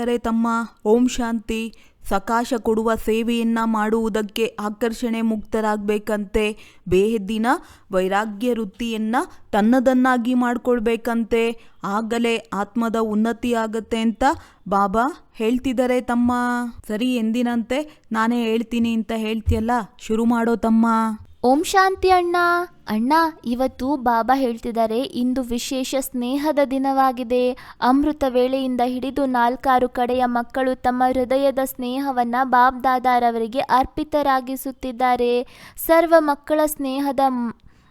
ಗೆಳೆಯರೇ ತಮ್ಮ, ಓಂ ಶಾಂತಿ. ಸಕಾಶ ಕೊಡುವ ಸೇವೆಯನ್ನ ಮಾಡುವುದಕ್ಕೆ ಆಕರ್ಷಣೆ ಮುಕ್ತರಾಗಬೇಕಂತೆ. ಬೇಹದ್ದಿನ ವೈರಾಗ್ಯ ವೃತ್ತಿಯನ್ನ ತನ್ನದನ್ನಾಗಿ ಮಾಡಿಕೊಳ್ಬೇಕಂತೆ. ಆಗಲೇ ಆತ್ಮದ ಉನ್ನತಿ ಆಗತ್ತೆ ಅಂತ ಬಾಬಾ ಹೇಳ್ತಿದ್ದಾರೆ ತಮ್ಮ. ಸರಿ ಎಂದಿನಂತೆ ನಾನೇ ಹೇಳ್ತೀನಿ ಅಂತ ಹೇಳ್ತಿಯಲ್ಲ? ಶುರು ಮಾಡೋ ತಮ್ಮ. ಓಂ ಶಾಂತಿ ಅಣ್ಣ. ಅಣ್ಣ, ಇವತ್ತು ಬಾಬಾ ಹೇಳ್ತಿದ್ದಾರೆ, ಇಂದು ವಿಶೇಷ ಸ್ನೇಹದ ದಿನವಾಗಿದೆ. ಅಮೃತ ವೇಳೆಯಿಂದ ಹಿಡಿದು ನಾಲ್ಕಾರು ಕಡೆಯ ಮಕ್ಕಳು ತಮ್ಮ ಹೃದಯದ ಸ್ನೇಹವನ್ನ ಬಾಬ್ ದಾದಾರವರಿಗೆ ಅರ್ಪಿತರಾಗಿಸುತ್ತಿದ್ದಾರೆ. ಸರ್ವ ಮಕ್ಕಳ ಸ್ನೇಹದ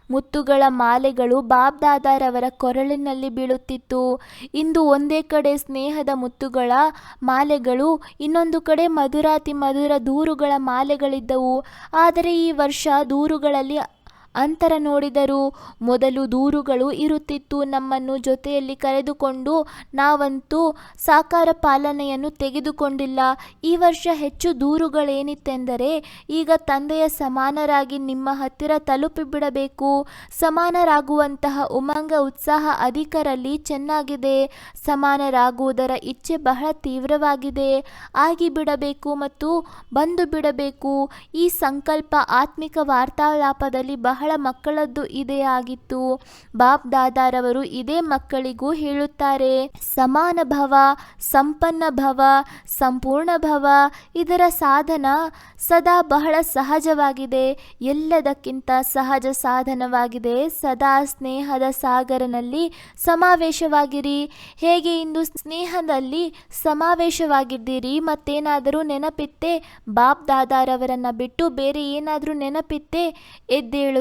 ಮುತ್ತುಗಳ ಮಾಲೆಗಳು ಬಾಬ್ದಾದಾರವರ ಕೊರಳಿನಲ್ಲಿ ಬೀಳುತ್ತಿತ್ತು. ಇಂದು ಒಂದೇ ಕಡೆ ಸ್ನೇಹದ ಮುತ್ತುಗಳ ಮಾಲೆಗಳು, ಇನ್ನೊಂದು ಕಡೆ ಮಧುರಾತಿ ಮಧುರ ದೂರುಗಳ ಮಾಲೆಗಳಿದ್ದವು. ಆದರೆ ಈ ವರ್ಷ ದೂರುಗಳಲ್ಲಿ ಅಂತರ ನೋಡಿದರು ಮೊದಲು ದೂರುಗಳು ಇರುತ್ತಿತ್ತು. ನಮ್ಮನ್ನು ಜೊತೆಯಲ್ಲಿ ಕರೆದುಕೊಂಡು ನಾವಂತೂ ಸಾಕಾರ ಪಾಲನೆಯನ್ನು ತೆಗೆದುಕೊಂಡಿಲ್ಲ. ಈ ವರ್ಷ ಹೆಚ್ಚು ದೂರುಗಳೇನಿತ್ತೆಂದರೆ ಈಗ ತಂದೆಯ ಸಮಾನರಾಗಿ ನಿಮ್ಮ ಹತ್ತಿರ ತಲುಪಿಬಿಡಬೇಕು. ಸಮಾನರಾಗುವಂತಹ ಉಮಂಗ ಉತ್ಸಾಹ ಅಧಿಕರಲ್ಲಿ ಚೆನ್ನಾಗಿದೆ. ಸಮಾನರಾಗುವುದರ ಇಚ್ಛೆ ಬಹಳ ತೀವ್ರವಾಗಿದೆ. ಆಗಿಬಿಡಬೇಕು ಮತ್ತು ಬಂದು ಬಿಡಬೇಕು ಈ ಸಂಕಲ್ಪ ಆತ್ಮಿಕ ವಾರ್ತಾಲಾಪದಲ್ಲಿ ಬಹಳ ಮಕ್ಕಳದ್ದು ಇದೇ ಆಗಿತ್ತು. ಬಾಬ್ ದಾದಾರವರು ಇದೇ ಮಕ್ಕಳಿಗೂ ಹೇಳುತ್ತಾರೆ, ಸಮಾನ ಭವ, ಸಂಪನ್ನ ಭವ, ಸಂಪೂರ್ಣ ಭವ, ಇದರ ಸಾಧನ ಸದಾ ಬಹಳ ಸಹಜವಾಗಿದೆ. ಎಲ್ಲದಕ್ಕಿಂತ ಸಹಜ ಸಾಧನವಾಗಿದೆ. ಸದಾ ಸ್ನೇಹದ ಸಾಗರನಲ್ಲಿ ಸಮಾವೇಶವಾಗಿರಿ. ಹೇಗೆ ಇಂದು ಸ್ನೇಹದಲ್ಲಿ ಸಮಾವೇಶವಾಗಿದ್ದೀರಿ? ಮತ್ತೇನಾದರೂ ನೆನಪಿತ್ತೆ? ಬಾಬ್ ದಾದಾರವರನ್ನು ಬಿಟ್ಟು ಬೇರೆ ಏನಾದರೂ ನೆನಪಿತ್ತೆ?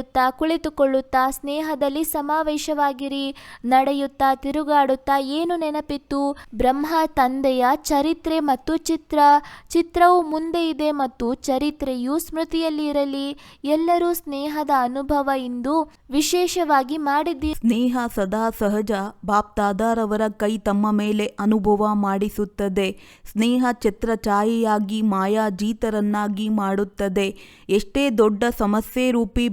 ಎದ್ದೇಳುತ್ತಾ ಕುಳಿತುಕೊಳ್ಳುತ್ತಾ, ಸ್ನೇಹದಲ್ಲಿ ಸಮಾವೇಶವಾಗಿರಿ, ನಡೆಯುತ್ತಾ, ತಿರುಗಾಡುತ್ತಾ ಏನು ನೆನಪಿತ್ತು? ಬ್ರಹ್ಮ ತಂದೆಯ ಚರಿತ್ರೆ ಮತ್ತು ಚಿತ್ರ. ಚಿತ್ರವು ಮುಂದೆ ಇದೆ ಮತ್ತು ಚರಿತ್ರೆಯು ಸ್ಮೃತಿಯಲ್ಲಿ ಇರಲಿ. ಎಲ್ಲರೂ ಸ್ನೇಹದ ಅನುಭವ ಇಂದು ವಿಶೇಷವಾಗಿ ಮಾಡಿದ್ದೀರಿ. ಸ್ನೇಹ ಸದಾ ಸಹಜ. ಬಾಪ್ತಾದಾರವರ ಕೈ ತಮ್ಮ ಮೇಲೆ ಅನುಭವ ಮಾಡಿಸುತ್ತದೆ. ಸ್ನೇಹ ಛತ್ರ ಛಾಯೆಯಾಗಿ ಮಾಯಾಜೀತರನ್ನಾಗಿ ಮಾಡುತ್ತದೆ. ಎಷ್ಟೇ ದೊಡ್ಡ ಸಮಸ್ಯೆ ರೂಪಿ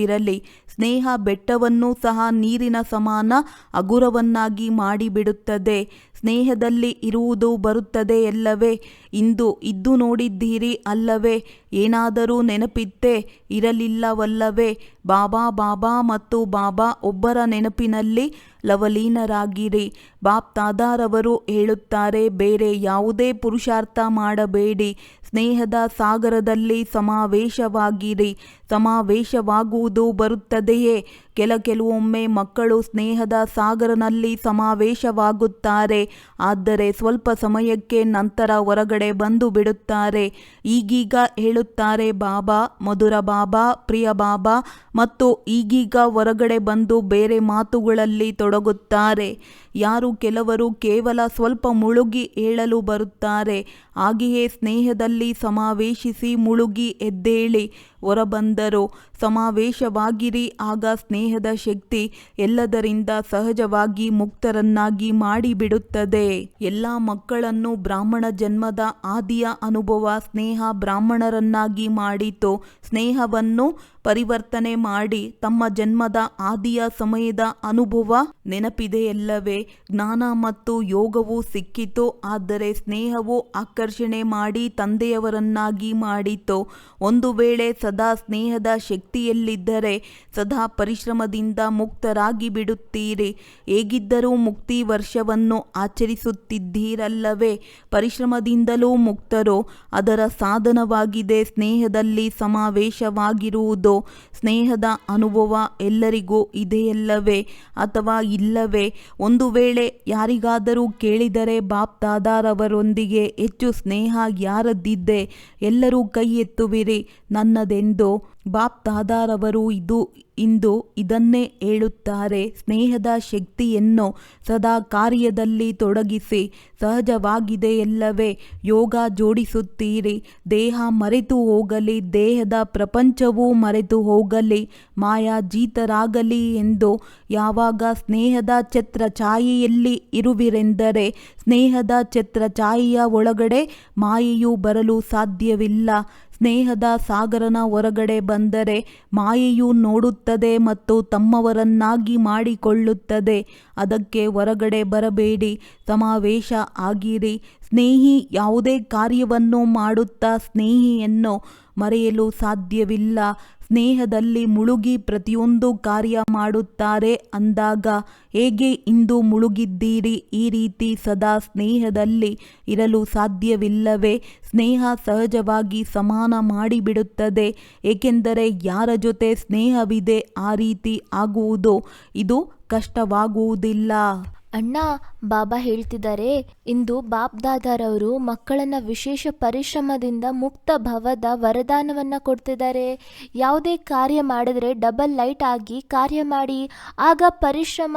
ಬೆಟ್ಟವಿರಲಿ ಸ್ನೇಹ ಬೆಟ್ಟವನ್ನು ಸಹ ನೀರಿನ ಸಮಾನ ಅಗುರವನ್ನಾಗಿ ಮಾಡಿಬಿಡುತ್ತದೆ. ಸ್ನೇಹದಲ್ಲಿ ಇರುವುದು ಬರುತ್ತದೆ ಎಲ್ಲವೇ? ಇಂದು ಇದ್ದು ನೋಡಿದ್ದೀರಿ ಅಲ್ಲವೇ? ಏನಾದರೂ ನೆನಪಿತ್ತೆ? ಇರಲಿಲ್ಲವಲ್ಲವೇ? ಬಾಬಾ ಬಾಬಾ ಮತ್ತು ಬಾಬಾ ಒಬ್ಬರ ನೆನಪಿನಲ್ಲಿ ಲವಲೀನರಾಗಿರಿ. ಬಾಪ್ ತಾದಾರವರು ಹೇಳುತ್ತಾರೆ, ಬೇರೆ ಯಾವುದೇ ಪುರುಷಾರ್ಥ ಮಾಡಬೇಡಿ. ಸ್ನೇಹದ ಸಾಗರದಲ್ಲಿ ಸಮಾವೇಶವಾಗಿರಿ. ಸಮಾವೇಶವಾಗುವುದು ಬರುತ್ತದೆಯೇ? ಕೆಲ ಕೆಲವೊಮ್ಮೆ ಮಕ್ಕಳು ಸ್ನೇಹದ ಸಾಗರನಲ್ಲಿ ಸಮಾವೇಶವಾಗುತ್ತಾರೆ. ಆದರೆ ಸ್ವಲ್ಪ ಸಮಯಕ್ಕೆ ನಂತರ ಹೊರಗಡೆ ಬಂದು ಬಿಡುತ್ತಾರೆ. ಈಗೀಗ ಹೇಳುತ್ತಾರೆ, ಬಾಬಾ, ಮಧುರ ಬಾಬಾ, ಪ್ರಿಯ ಬಾಬಾ ಮತ್ತು ಈಗೀಗ ಹೊರಗಡೆ ಬಂದು ಬೇರೆ ಮಾತುಗಳಲ್ಲಿ ತೊಡಗುತ್ತಾರೆ. ಯಾರು ಕೆಲವರು ಕೇವಲ ಸ್ವಲ್ಪ ಮುಳುಗಿ ಹೇಳಲು ಬರುತ್ತಾರೆ. ಹಾಗೆಯೇ ಸ್ನೇಹದಲ್ಲಿ ಸಮಾವೇಶಿಸಿ ಮುಳುಗಿ ಎದ್ದೇಳಿ. ಹೊರಬಂದರು ಸಮಾವೇಶವಾಗಿರಿ. ಆಗ ಸ್ನೇಹದ ಶಕ್ತಿ ಎಲ್ಲದರಿಂದ ಸಹಜವಾಗಿ ಮುಕ್ತರನ್ನಾಗಿ ಮಾಡಿಬಿಡುತ್ತದೆ. ಎಲ್ಲ ಮಕ್ಕಳನ್ನು ಬ್ರಾಹ್ಮಣ ಜನ್ಮದ ಆದಿಯ ಅನುಭವ ಸ್ನೇಹ ಬ್ರಾಹ್ಮಣರನ್ನಾಗಿ ಮಾಡಿತು. ಸ್ನೇಹವನ್ನು ಪರಿವರ್ತನೆ ಮಾಡಿ ತಮ್ಮ ಜನ್ಮದ ಆದಿಯ ಸಮಯದ ಅನುಭವ ನೆನಪಿದೆಯಲ್ಲವೇ? ಜ್ಞಾನ ಮತ್ತು ಯೋಗವು ಸಿಕ್ಕಿತು? ಆದರೆ ಸ್ನೇಹವು ಆಕರ್ಷಣೆ ಮಾಡಿ ತಂದೆಯವರನ್ನಾಗಿ ಮಾಡಿತು? ಒಂದು ವೇಳೆ ಸದಾ ಸ್ನೇಹದ ಶಕ್ತಿಯಲ್ಲಿದ್ದರೆ ಸದಾ ಪರಿಶ್ರಮದಿಂದ ಮುಕ್ತರಾಗಿ ಬಿಡುತ್ತೀರಿ. ಹೇಗಿದ್ದರೂ ಮುಕ್ತಿ ವರ್ಷವನ್ನು ಆಚರಿಸುತ್ತಿದ್ದೀರಲ್ಲವೇ? ಪರಿಶ್ರಮದಿಂದಲೂ ಮುಕ್ತರು? ಅದರ ಸಾಧನವಾಗಿದೆ ಸ್ನೇಹದಲ್ಲಿ ಸಮಾವೇಶವಾಗಿರುವುದು. ಸ್ನೇಹದ ಅನುಭವ ಎಲ್ಲರಿಗೂ ಇದೆಯಲ್ಲವೇ ಅಥವಾ ಇಲ್ಲವೇ? ಒಂದು ವೇಳೆ ಯಾರಿಗಾದರೂ ಕೇಳಿದರೆ ಬಾಪ್ ದಾದಾರವರೊಂದಿಗೆ ಹೆಚ್ಚು ಸ್ನೇಹ ಯಾರದ್ದಿದ್ದೆ ಎಲ್ಲರೂ ಕೈ ಎತ್ತುವಿರಿ ನನ್ನದೆಂದು. ಬಾಪ್ ದಾದಾರವರು ಇದು, ಇಂದು ಇದನ್ನೇ ಹೇಳುತ್ತಾರೆ. ಸ್ನೇಹದ ಶಕ್ತಿಯನ್ನು ಸದಾ ಕಾರ್ಯದಲ್ಲಿ ತೊಡಗಿಸಿ ಸಹಜವಾಗಿದೆಯಲ್ಲವೇ ಯೋಗ ಜೋಡಿಸುತ್ತೀರಿ. ದೇಹ ಮರೆತು ಹೋಗಲಿ, ದೇಹದ ಪ್ರಪಂಚವೂ ಮರೆತು ಹೋಗಲಿ, ಮಾಯಾಜೀತರಾಗಲಿ ಎಂದು ಯಾವಾಗ ಸ್ನೇಹದ ಛತ್ರ ಛಾಯೆಯಲ್ಲಿ ಇರುವಿರೆಂದರೆ, ಸ್ನೇಹದ ಛತ್ರ ಛಾಯೆಯ ಒಳಗಡೆ ಮಾಯೆಯು ಬರಲು ಸಾಧ್ಯವಿಲ್ಲ. ಸ್ನೇಹದ ಸಾಗರನ ಹೊರಗಡೆ ಬಂದರೆ ಮಾಯೆಯು ನೋಡುತ್ತದೆ ಮತ್ತು ತಮ್ಮವರನ್ನಾಗಿ ಮಾಡಿಕೊಳ್ಳುತ್ತದೆ. ಅದಕ್ಕೆ ಹೊರಗಡೆ ಬರಬೇಡಿ. ಸಮಾವೇಶ ಆಗಿರಿ. ಸ್ನೇಹಿ ಯಾವುದೇ ಕಾರ್ಯವನ್ನು ಮಾಡುತ್ತಾ ಸ್ನೇಹಿಯನ್ನು ಮರೆಯಲು ಸಾಧ್ಯವಿಲ್ಲ. ಸ್ನೇಹದಲ್ಲಿ ಮುಳುಗಿ ಪ್ರತಿಯೊಂದು ಕಾರ್ಯ ಮಾಡುತ್ತಾರೆ. ಅಂದಾಗ, ಹೇಗೆ ಇಂದು ಮುಳುಗಿದ್ದೀರಿ? ಈ ರೀತಿ ಸದಾ ಸ್ನೇಹದಲ್ಲಿ ಇರಲು ಸಾಧ್ಯವಿಲ್ಲವೇ? ಸ್ನೇಹ ಸಹಜವಾಗಿ ಸಮಾನ ಮಾಡಿಬಿಡುತ್ತದೆ. ಏಕೆಂದರೆ ಯಾರ ಜೊತೆ ಸ್ನೇಹವಿದೆ ಆ ರೀತಿ ಆಗುವುದು ಇದು ಕಷ್ಟವಾಗುವುದಿಲ್ಲ. ಅಣ್ಣ, ಬಾಬಾ ಹೇಳ್ತಿದ್ದಾರೆ, ಇಂದು ಬಾಪ್ ದಾದಾರವರು ಮಕ್ಕಳನ್ನ ವಿಶೇಷ ಪರಿಶ್ರಮದಿಂದ ಮುಕ್ತ ಭವದ ವರದಾನವನ್ನ ಕೊಡ್ತಿದ್ದಾರೆ. ಯಾವುದೇ ಕಾರ್ಯ ಮಾಡಿದ್ರೆ ಡಬಲ್ ಲೈಟ್ ಆಗಿ ಕಾರ್ಯ ಮಾಡಿ, ಆಗ ಪರಿಶ್ರಮ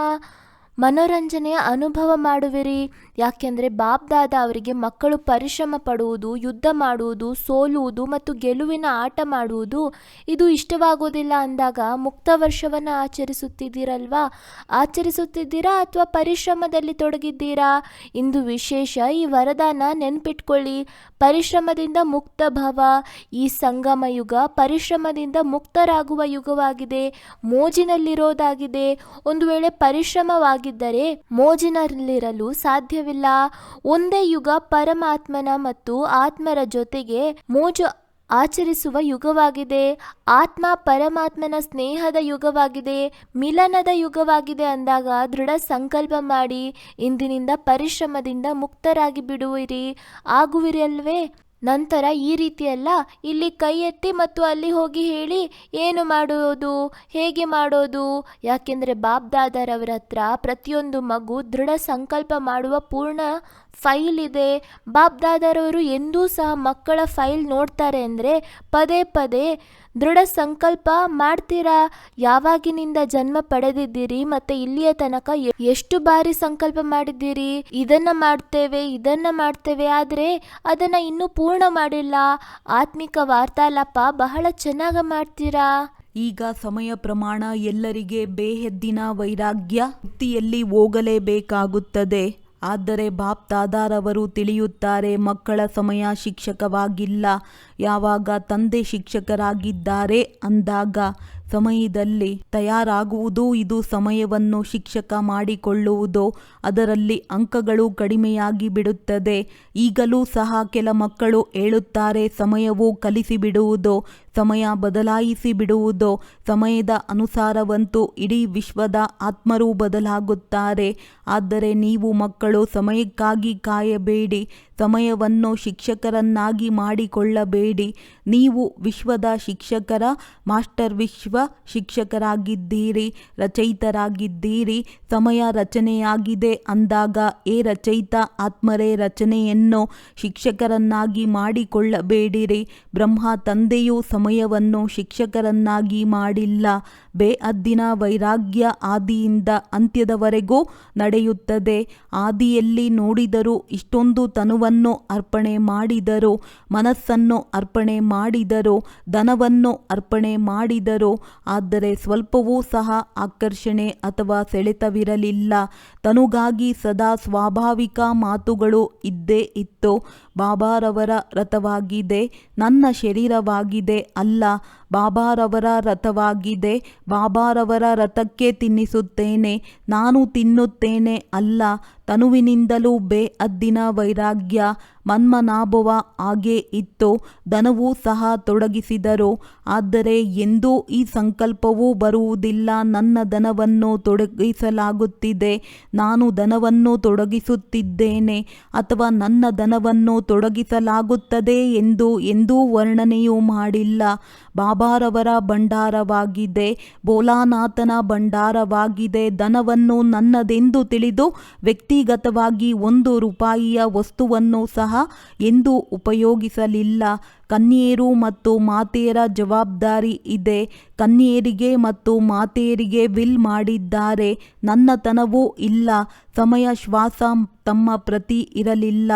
ಮನೋರಂಜನೆಯ ಅನುಭವ ಮಾಡುವಿರಿ. ಯಾಕೆಂದರೆ ಬಾಬ್ದಾದ ಅವರಿಗೆ ಮಕ್ಕಳು ಪರಿಶ್ರಮ ಪಡುವುದು, ಯುದ್ಧ ಮಾಡುವುದು, ಸೋಲುವುದು ಮತ್ತು ಗೆಲುವಿನ ಆಟ ಮಾಡುವುದು ಇದು ಇಷ್ಟವಾಗುವುದಿಲ್ಲ ಅಂದಾಗ ಮುಕ್ತ ವರ್ಷವನ್ನು ಆಚರಿಸುತ್ತಿದ್ದೀರಲ್ವಾ? ಆಚರಿಸುತ್ತಿದ್ದೀರಾ ಅಥವಾ ಪರಿಶ್ರಮದಲ್ಲಿ ತೊಡಗಿದ್ದೀರಾ? ಇಂದು ವಿಶೇಷ ಈ ವರದಾನ ನೆನ್ಪಿಟ್ಕೊಳ್ಳಿ. ಪರಿಶ್ರಮದಿಂದ ಮುಕ್ತ ಭವ. ಈ ಸಂಗಮ ಯುಗ ಪರಿಶ್ರಮದಿಂದ ಮುಕ್ತರಾಗುವ ಯುಗವಾಗಿದೆ. ಮೋಜಿನಲ್ಲಿರೋದಾಗಿದೆ. ಒಂದು ವೇಳೆ ಪರಿಶ್ರಮವಾಗಿದ್ದರೆ ಮೋಜಿನಲ್ಲಿರಲು ಸಾಧ್ಯವಿಲ್ಲ. ಒಂದೇ ಯುಗ ಪರಮಾತ್ಮನ ಮತ್ತು ಆತ್ಮರ ಜೊತೆಗೆ ಮೋಜು ಆಚರಿಸುವ ಯುಗವಾಗಿದೆ. ಆತ್ಮ ಪರಮಾತ್ಮನ ಸ್ನೇಹದ ಯುಗವಾಗಿದೆ. ಮಿಲನದ ಯುಗವಾಗಿದೆ ಅಂದಾಗ ದೃಢ ಸಂಕಲ್ಪ ಮಾಡಿ ಇಂದಿನಿಂದ ಪರಿಶ್ರಮದಿಂದ ಮುಕ್ತರಾಗಿ ಬಿಡುವಿರಿ. ಆಗುವಿರಿ ಅಲ್ವೇ? ನಂತರ ಈ ರೀತಿಯಲ್ಲ ಇಲ್ಲಿ ಕೈ ಎತ್ತಿ ಮತ್ತು ಅಲ್ಲಿ ಹೋಗಿ ಹೇಳಿ, ಏನು ಮಾಡೋದು ಹೇಗೆ ಮಾಡೋದು? ಯಾಕೆಂದರೆ ಬಾಬ್ದಾದರವರ ಹತ್ರ ಪ್ರತಿಯೊಂದು ಮಗು ದೃಢ ಸಂಕಲ್ಪ ಮಾಡುವ ಪೂರ್ಣ ಫೈಲ್ ಇದೆ. ಬಾಬ್ದಾದರವರು ಎಂದೂ ಸಹ ಮಕ್ಕಳ ಫೈಲ್ ನೋಡ್ತಾರೆ ಅಂದರೆ ಪದೇ ಪದೇ ದೃಢ ಸಂಕಲ್ಪ ಮಾಡ್ತೀರಾ? ಯಾವಾಗಿನಿಂದ ಜನ್ಮ ಪಡೆದಿದ್ದೀರಿ ಮತ್ತೆ ಇಲ್ಲಿಯ ತನಕ ಎಷ್ಟು ಬಾರಿ ಸಂಕಲ್ಪ ಮಾಡಿದ್ದೀರಿ? ಇದನ್ನ ಮಾಡ್ತೇವೆ ಇದನ್ನ ಮಾಡ್ತೇವೆ, ಆದರೆ ಅದನ್ನ ಇನ್ನೂ ಪೂರ್ಣ ಮಾಡಿಲ್ಲ. ಆತ್ಮಿಕ ವಾರ್ತಾಲಾಪ ಬಹಳ ಚೆನ್ನಾಗಿ ಮಾಡ್ತೀರಾ? ಈಗ ಸಮಯ ಪ್ರಮಾಣ ಎಲ್ಲರಿಗೆ ಬೇಹೆದ್ದಿನ ವೈರಾಗ್ಯ ವೃತ್ತಿಯಲ್ಲಿ ಹೋಗಲೇಬೇಕಾಗುತ್ತದೆ. ಆದರೆ ಬಾಪ್ತಾದಾರವರು ತಿಳಿಯುತ್ತಾರೆ, ಮಕ್ಕಳ ಸಮಯ ಶಿಕ್ಷಕವಾಗಿಲ್ಲ, ಯಾವಾಗ ತಂದೆ ಶಿಕ್ಷಕರಾಗಿದ್ದಾರೆ ಅಂದಾಗ ಸಮಯದಲ್ಲಿ ತಯಾರಾಗುವುದು ಇದು ಸಮಯವನ್ನು ಶಿಕ್ಷಕ ಮಾಡಿಕೊಳ್ಳುವುದು, ಅದರಲ್ಲಿ ಅಂಕಗಳು ಕಡಿಮೆಯಾಗಿ ಬಿಡುತ್ತದೆ. ಈಗಲೂ ಸಹ ಕೆಲ ಮಕ್ಕಳು ಹೇಳುತ್ತಾರೆ, ಸಮಯವು ಕಲಿಸಿಬಿಡುವುದು ಸಮಯ ಬದಲಾಯಿಸಿ ಬಿಡುವುದೋ ಸಮಯದ ಅನುಸಾರವಂತೂ ಇಡೀ ವಿಶ್ವದ ಆತ್ಮರೂ ಬದಲಾಗುತ್ತಾರೆ. ಆದರೆ ನೀವು ಮಕ್ಕಳು ಸಮಯಕ್ಕಾಗಿ ಕಾಯಬೇಡಿ, ಸಮಯವನ್ನು ಶಿಕ್ಷಕರನ್ನಾಗಿ ಮಾಡಿಕೊಳ್ಳಬೇಡಿ. ನೀವು ವಿಶ್ವದ ಶಿಕ್ಷಕರ, ಮಾಸ್ಟರ್ ವಿಶ್ವ ಶಿಕ್ಷಕರಾಗಿದ್ದೀರಿ, ರಚಯಿತರಾಗಿದ್ದೀರಿ, ಸಮಯ ರಚನೆಯಾಗಿದೆ ಅಂದಾಗ ಏ ರಚಯಿತ ಆತ್ಮರೇ ರಚನೆಯನ್ನು ಶಿಕ್ಷಕರನ್ನಾಗಿ ಮಾಡಿಕೊಳ್ಳಬೇಡಿರಿ. ಬ್ರಹ್ಮ ತಂದೆಯು ಸಮಯವನ್ನು ಶಿಕ್ಷಕರನ್ನಾಗಿ ಮಾಡಿಲ್ಲ. ಬೇಅದ್ದಿನ ವೈರಾಗ್ಯ ಆದಿಯಿಂದ ಅಂತ್ಯದವರೆಗೂ ನಡೆಯುತ್ತದೆ. ಆದಿಯಲ್ಲಿ ನೋಡಿದರು ಇಷ್ಟೊಂದು ತನುವನ್ನು ಅರ್ಪಣೆ ಮಾಡಿದರು. ಮನಸ್ಸನ್ನು ಅರ್ಪಣೆ ಮಾಡಿದರು. ಧನವನ್ನು ಅರ್ಪಣೆ ಮಾಡಿದರು. ಆದರೆ ಸ್ವಲ್ಪವೂ ಸಹ ಆಕರ್ಷಣೆ ಅಥವಾ ಸೆಳೆತವಿರಲಿಲ್ಲ. ತನುಗಾಗಿ ಸದಾ ಸ್ವಾಭಾವಿಕ ಮಾತುಗಳು ಇದ್ದೇ ಇತ್ತು. ಬಾಬಾರವರ ರಥವಾಗಿದೆ ನನ್ನ ಶರೀರವಾಗಿದೆ ಅಲ್ಲ ಬಾಬಾರವರ ರಥವಾಗಿದೆ. ಬಾಬಾರವರ ರಥಕ್ಕೆ ತಿನ್ನಿಸುತ್ತೇನೆ. ನಾನು ತಿನ್ನುತ್ತೇನೆ ಅಲ್ಲ. ತನುವಿನಿಂದಲೂ ಬೇಅದ್ದಿನ ವೈರಾಗ್ಯ. ಮನ್ಮನಾಭವ ಹಾಗೇ ಇತ್ತು. ದನವೂ ಸಹ ತೊಡಗಿಸಿದರು. ಆದರೆ ಎಂದೂ ಈ ಸಂಕಲ್ಪವೂ ಬರುವುದಿಲ್ಲ. ನನ್ನ ದನವನ್ನು ತೊಡಗಿಸಲಾಗುತ್ತಿದೆ. ನಾನು ದನವನ್ನು ತೊಡಗಿಸುತ್ತಿದ್ದೇನೆ. ಅಥವಾ ನನ್ನ ದನವನ್ನು ತೊಡಗಿಸಲಾಗುತ್ತದೆ ಎಂದು ಎಂದೂ ವರ್ಣನೆಯೂ ಮಾಡಿಲ್ಲ. ಬಾಬಾರವರ ಭಂಡಾರವಾಗಿದೆ. ಬೋಲಾನಾಥನ ಭಂಡಾರವಾಗಿದೆ. ಧನವನ್ನು ನನ್ನದೆಂದು ತಿಳಿದು ವ್ಯಕ್ತಿಗತವಾಗಿ ಒಂದು ರೂಪಾಯಿಯ ವಸ್ತುವನ್ನು ಸಹ ಎಂದು ಉಪಯೋಗಿಸಲಿಲ್ಲ. ಕನ್ಯೇರು ಮತ್ತು ಮಾತೆಯರ ಜವಾಬ್ದಾರಿ ಇದೆ. ಕನ್ಯೇರಿಗೆ ಮತ್ತು ಮಾತೆಯರಿಗೆ ವಿಲ್ ಮಾಡಿದ್ದಾರೆ. ನನ್ನತನವೂ ಇಲ್ಲ. ಸಮಯ ಶ್ವಾಸ ತಮ್ಮ ಪ್ರತಿ ಇರಲಿಲ್ಲ.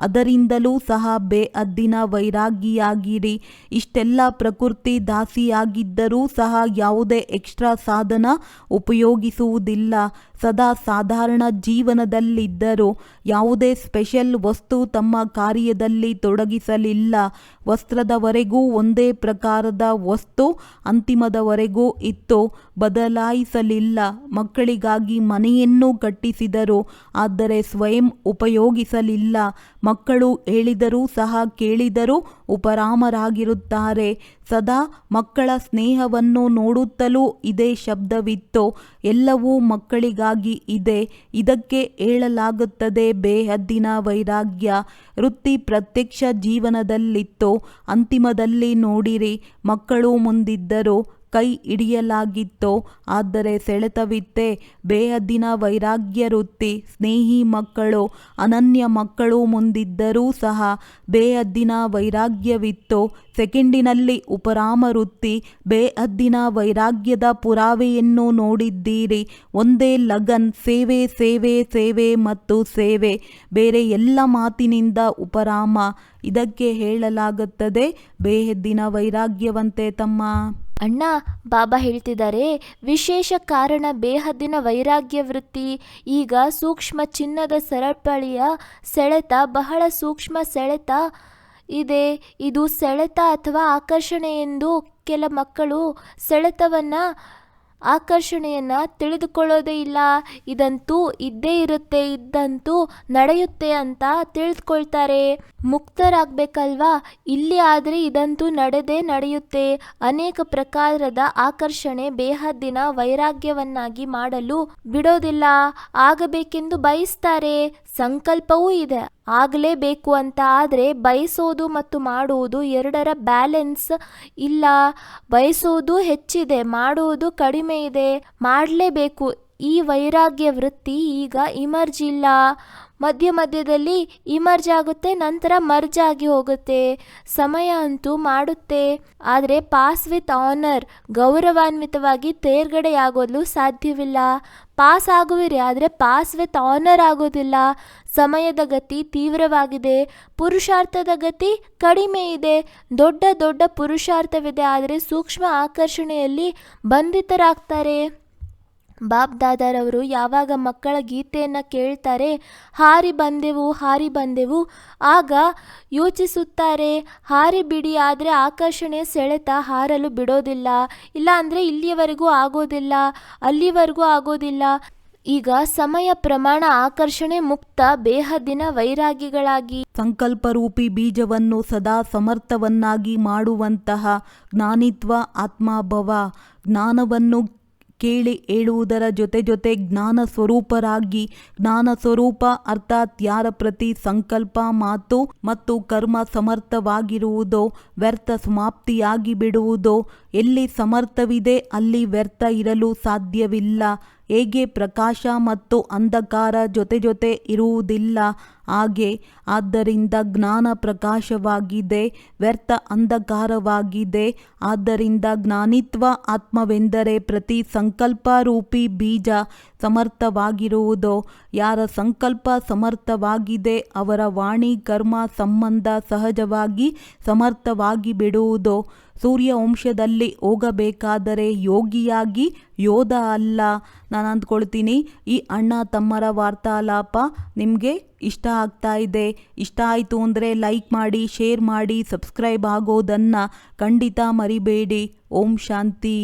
ಅದರಿಂದಲೂ ಸಹ ಬೇ ಅದ್ದಿನ ವೈರಾಗಿಯಾಗಿರಿ. ಇಷ್ಟೆಲ್ಲ ಪ್ರಕೃತಿ ದಾಸಿಯಾಗಿದ್ದರೂ ಸಹ ಯಾವುದೇ ಎಕ್ಸ್ಟ್ರಾ ಸಾಧನ ಉಪಯೋಗಿಸುವುದಿಲ್ಲ. ಸದಾ ಸಾಧಾರಣ ಜೀವನದಲ್ಲಿದ್ದರೂ ಯಾವುದೇ ಸ್ಪೆಷಲ್ ವಸ್ತು ತಮ್ಮ ಕಾರ್ಯದಲ್ಲಿ ತೊಡಗಿಸಲಿಲ್ಲ. ವಸ್ತ್ರದವರೆಗೂ ಒಂದೇ ಪ್ರಕಾರದ ವಸ್ತು ಅಂತಿಮದವರೆಗೂ ಇತ್ತು. ಬದಲಾಯಿಸಲಿಲ್ಲ. ಮಕ್ಕಳಿಗಾಗಿ ಮನೆಯನ್ನು ಕಟ್ಟಿಸಿದರು. ಆದರೆ ಸ್ವಯಂ ಉಪಯೋಗಿಸಲಿಲ್ಲ. ಮಕ್ಕಳು ಹೇಳಿದರೂ ಸಹ ಕೇಳಿದರೂ ಉಪರಾಮರಾಗಿರುತ್ತಾರೆ. ಸದಾ ಮಕ್ಕಳ ಸ್ನೇಹವನ್ನು ನೋಡುತ್ತಲೂ ಇದೇ ಶಬ್ದವಿತ್ತು. ಎಲ್ಲವೂ ಮಕ್ಕಳಿಗಾಗಿ ಇದೆ. ಇದಕ್ಕೆ ಹೇಳಲಾಗುತ್ತದೆ, ಬೇಹದ್ದಿನ ವೈರಾಗ್ಯ. ವೃತ್ತಿ ಪ್ರತ್ಯಕ್ಷ ಜೀವನದಲ್ಲಿತ್ತು. ಅಂತಿಮದಲ್ಲಿ ನೋಡಿರಿ, ಮಕ್ಕಳು ಮುಂದಿದ್ದರು. ಕೈ ಹಿಡಿಯಲಾಗಿತ್ತೋ, ಆದರೆ ಸೆಳೆತವಿತ್ತೆ. ಬೇಹದ್ದಿನ ವೈರಾಗ್ಯ ವೃತ್ತಿ. ಸ್ನೇಹಿ ಮಕ್ಕಳು, ಅನನ್ಯ ಮಕ್ಕಳು ಮುಂದಿದ್ದರೂ ಸಹ ಬೇಹದ್ದಿನ ವೈರಾಗ್ಯವಿತ್ತು. ಸೆಕೆಂಡಿನಲ್ಲಿ ಉಪರಾಮ ವೃತ್ತಿ. ಬೇಹದ್ದಿನ ವೈರಾಗ್ಯದ ಪುರಾವೆಯನ್ನು ನೋಡಿದ್ದೀರಿ. ಒಂದೇ ಲಗನ್, ಸೇವೆ ಸೇವೆ ಸೇವೆ ಮತ್ತು ಸೇವೆ. ಬೇರೆ ಎಲ್ಲ ಮಾತಿನಿಂದ ಉಪರಾಮ. ಇದಕ್ಕೆ ಹೇಳಲಾಗುತ್ತದೆ ಬೇಹದ್ದಿನ ವೈರಾಗ್ಯವಂತೆ ತಮ್ಮ ಅಣ್ಣ, ಬಾಬಾ ಹೇಳ್ತಿದ್ದಾರೆ, ವಿಶೇಷ ಕಾರಣ ಬೇಹದ್ದಿನ ವೈರಾಗ್ಯ ವೃತ್ತಿ. ಈಗ ಸೂಕ್ಷ್ಮ ಚಿನ್ನದ ಸರಪಳಿಯ ಸೆಳೆತ, ಬಹಳ ಸೂಕ್ಷ್ಮ ಸೆಳೆತ ಇದೆ. ಇದು ಸೆಳೆತ ಅಥವಾ ಆಕರ್ಷಣೆ ಎಂದು ಕೆಲ ಮಕ್ಕಳು ಸೆಳೆತವನ್ನು ಆಕರ್ಷಣೆಯನ್ನು ತಿಳಿದುಕೊಳ್ಳೋದೇ ಇಲ್ಲ. ಇದಂತೂ ಇದ್ದೇ ಇರುತ್ತೆ, ಇದ್ದಂತೂ ನಡೆಯುತ್ತೆ ಅಂತ ತಿಳಿದುಕೊಳ್ತಾರೆ. ಮುಕ್ತರಾಗಬೇಕಲ್ವಾ? ಇಲ್ಲಿ ಆದರೆ ಇದಂತೂ ನಡೆದೇ ನಡೆಯುತ್ತೆ. ಅನೇಕ ಪ್ರಕಾರದ ಆಕರ್ಷಣೆ ಬೇಹದ್ದಿನ ವೈರಾಗ್ಯವನ್ನಾಗಿ ಮಾಡಲು ಬಿಡೋದಿಲ್ಲ. ಆಗಬೇಕೆಂದು ಬಯಸ್ತಾರೆ. ಸಂಕಲ್ಪವೂ ಇದೆ. ಆಗಲೇಬೇಕು ಅಂತ ಆದರೆ ಬಯಸೋದು ಮತ್ತು ಮಾಡುವುದು ಎರಡರ ಬ್ಯಾಲೆನ್ಸ್ ಇಲ್ಲ. ಬಯಸೋದು ಹೆಚ್ಚಿದೆ, ಮಾಡುವುದು ಕಡಿಮೆ ಇದೆ. ಮಾಡಲೇಬೇಕು. ಈ ವೈರಾಗ್ಯ ವೃತ್ತಿ ಈಗ ಇಮರ್ಜ್ ಇಲ್ಲ. ಮಧ್ಯ ಮಧ್ಯದಲ್ಲಿ ಇಮರ್ಜ್ ಆಗುತ್ತೆ, ನಂತರ ಮರ್ಜ್ ಆಗಿ ಹೋಗುತ್ತೆ. ಸಮಯ ಅಂತೂ ಮಾಡುತ್ತೆ. ಆದರೆ ಪಾಸ್ ವಿತ್ ಆನರ್ ಗೌರವಾನ್ವಿತವಾಗಿ ತೇರ್ಗಡೆಯಾಗೋದು ಸಾಧ್ಯವಿಲ್ಲ. ಪಾಸ್ ಆಗುವಿರಿ, ಆದರೆ ಪಾಸ್ ವಿತ್ ಆನರ್ ಆಗೋದಿಲ್ಲ. ಸಮಯದ ಗತಿ ತೀವ್ರವಾಗಿದೆ. ಪುರುಷಾರ್ಥದ ಗತಿ ಕಡಿಮೆ ಇದೆ. ದೊಡ್ಡ ದೊಡ್ಡ ಪುರುಷಾರ್ಥವಿದೆ, ಆದರೆ ಸೂಕ್ಷ್ಮ ಆಕರ್ಷಣೆಯಲ್ಲಿ ಬಂಧಿತರಾಗ್ತಾರೆ. ಬಾಪ್ ದಾದಾರವರು ಯಾವಾಗ ಮಕ್ಕಳ ಗೀತೆಯನ್ನು ಕೇಳ್ತಾರೆ, ಹಾರಿ ಬಂದೆವು ಹಾರಿ ಬಂದೆವು, ಆಗ ಯೋಚಿಸುತ್ತಾರೆ, ಹಾರಿ ಬಿಡಿ ಆದರೆ ಆಕರ್ಷಣೆ ಸೆಳೆತ ಹಾರಲು ಬಿಡೋದಿಲ್ಲ, ಇಲ್ಲ ಅಂದರೆ ಇಲ್ಲಿಯವರೆಗೂ ಆಗೋದಿಲ್ಲ, ಅಲ್ಲಿವರೆಗೂ ಆಗೋದಿಲ್ಲ. ಈಗ ಸಮಯ ಪ್ರಮಾಣ ಆಕರ್ಷಣೆ ಮುಕ್ತ ಬೇಹದಿನ ವೈರಾಗಿಗಳಾಗಿ. ಸಂಕಲ್ಪರೂಪಿ ಬೀಜವನ್ನು ಸದಾ ಸಮರ್ಥವನ್ನಾಗಿ ಮಾಡುವಂತಹ ಜ್ಞಾನಿತ್ವ ಆತ್ಮಾಭವ, ಜ್ಞಾನವನ್ನು ಕೇಳಿ ಹೇಳುವುದರ ಜೊತೆ ಜೊತೆ ಜ್ಞಾನ ಸ್ವರೂಪರಾಗಿ, ಜ್ಞಾನ ಸ್ವರೂಪ ಅರ್ಥಾತ್ ಯಾರ ಪ್ರತಿ ಸಂಕಲ್ಪ ಮಾತು ಮತ್ತು ಕರ್ಮ ಸಮರ್ಥವಾಗಿರುವುದೋ, ವ್ಯರ್ಥ ಸಮಾಪ್ತಿಯಾಗಿ ಬಿಡುವುದೋ ಎಲ್ಲಿ ಸಮರ್ಥವಿದೆ ಅಲ್ಲಿ ವ್ಯರ್ಥ ಇರಲು ಸಾಧ್ಯವಿಲ್ಲ. ಹೇಗೆ ಪ್ರಕಾಶ ಮತ್ತು ಅಂಧಕಾರ ಜೊತೆ ಜೊತೆ ಇರುವುದಿಲ್ಲ, ಹಾಗೆ ಆದ್ದರಿಂದ ಜ್ಞಾನ ಪ್ರಕಾಶವಾಗಿದೆ, ವ್ಯರ್ಥ ಅಂಧಕಾರವಾಗಿದೆ. ಆದ್ದರಿಂದ ಜ್ಞಾನಿತ್ವ ಆತ್ಮವೆಂದರೆ ಪ್ರತಿ ಸಂಕಲ್ಪ ರೂಪಿ ಬೀಜ ಸಮರ್ಥವಾಗಿರುವುದು, ಯಾರ ಸಂಕಲ್ಪ ಸಮರ್ಥವಾಗಿದೆ, ಅವರ ವಾಣಿ, ಕರ್ಮ, ಸಂಬಂಧ ಸಹಜವಾಗಿ ಸಮರ್ಥವಾಗಿ ಬಿಡುವುದು ಸೂರ್ಯ ವಂಶದಲ್ಲಿ ಹೋಗಬೇಕಾದರೆ ಯೋಗಿಯಾಗಿ ಯೋಧ ಅಲ್ಲ. ನಾನು ಅಂದ್ಕೊಳ್ತೀನಿ, ಈ ಅಣ್ಣ ತಮ್ಮರ ವಾರ್ತಾಲಾಪ ನಿಮಗೆ ಇಷ್ಟ ಆಗ್ತಾ ಇದೆ. ಇಷ್ಟ ಆಯಿತು ಅಂದರೆ ಲೈಕ್ ಮಾಡಿ, ಶೇರ್ ಮಾಡಿ, ಸಬ್ಸ್ಕ್ರೈಬ್ ಆಗೋದನ್ನು ಖಂಡಿತ ಮರಿಬೇಡಿ. ಓಂ ಶಾಂತಿ.